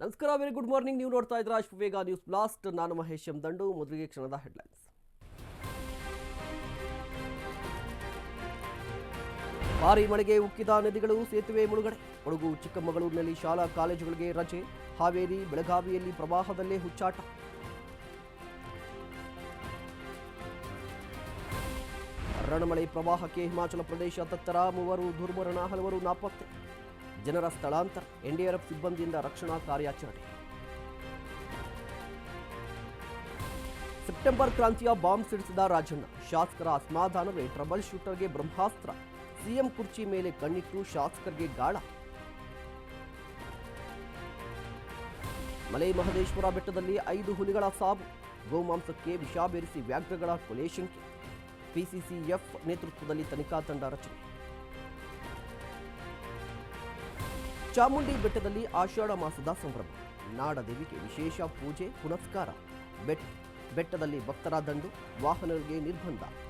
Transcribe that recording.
ನಮಸ್ಕಾರ very good morning ನೀವು ನೋಡ್ತಾ ಇದ್ರ ವೇಗ ನ್ಯೂಸ್ ಬ್ಲಾಸ್ಟ್ ನಾನು ಮಹೇಶ್ ಎಂ ದಂಡು ಮೊದಲಿಗೆ ಕ್ಷಣದ ಹೆಡ್ಲೈನ್ಸ್ ಭಾರಿ ಮಳೆಗೆ ಉಕ್ಕಿದ ನದಿಗಳು ಸೇತುವೆ ಮುಳುಗಡೆ. ಕೊಡಗು, ಚಿಕ್ಕಮಗಳೂರಿನಲ್ಲಿ ಶಾಲಾ ಕಾಲೇಜುಗಳಿಗೆ ರಜೆ. ಹಾವೇರಿ, ಬೆಳಗಾವಿಯಲ್ಲಿ ಪ್ರವಾಹದಲ್ಲೇ ಹುಚ್ಚಾಟ. ರಣಮಳೆ ಪ್ರವಾಹಕ್ಕೆ ಹಿಮಾಚಲ ಪ್ರದೇಶ ತತ್ತರ. ಮೂವರು ದುರ್ಮರಣ, ಹಲವರು ನಾಪತ್ತೆ. ಜನರ ಸ್ಥಳಾಂತರ, ಎನ್ಡಿಆರ್ಎಫ್ ಸಿಬ್ಬಂದಿಯಿಂದ ರಕ್ಷಣಾ ಕಾರ್ಯಾಚರಣೆ. ಸೆಪ್ಟೆಂಬರ್ ಕ್ರಾಂತಿಯ ಬಾಂಬ್ ಸಿಡಿಸಿದ ರಾಜಣ್ಣ, ಶಾಸಕರ ಅಸಮಾಧಾನವೇ ಟ್ರಬಲ್ ಶೂಟರ್ಗೆ ಬ್ರಹ್ಮಾಸ್ತ್ರ, ಸಿಎಂ ಕುರ್ಚಿ ಮೇಲೆ ಕಣ್ಣಿಟ್ಟು ಶಾಸಕರಿಗೆ ಗಾಳ. ಮಲೈ ಮಹದೇಶ್ವರ ಬೆಟ್ಟದಲ್ಲಿ ಐದು ಹುಲಿಗಳ ಸಾವು, ಗೋಮಾಂಸಕ್ಕೆ ವಿಷ ಬೇರಿಸಿ ವ್ಯಾಘ್ರಗಳ ಕೊಲೆ ಶಂಕೆ. ಪಿಸಿಸಿಎಫ್ ನೇತೃತ್ವದಲ್ಲಿ ತನಿಖಾ ತಂಡ ರಚನೆ. ಚಾಮುಂಡಿ ಬೆಟ್ಟದಲ್ಲಿ ಆಷಾಢ ಮಾಸದ ಸಂಭ್ರಮ. ನಾಡದೇವಿಗೆ ವಿಶೇಷ ಪೂಜೆ, ಪುನಸ್ಕಾರ. ಬೆಟ್ಟ ಬೆಟ್ಟದಲ್ಲಿ ಭಕ್ತರ ದಂಡು ವಾಹನಗಳಿಗೆ ನಿರ್ಬಂಧ.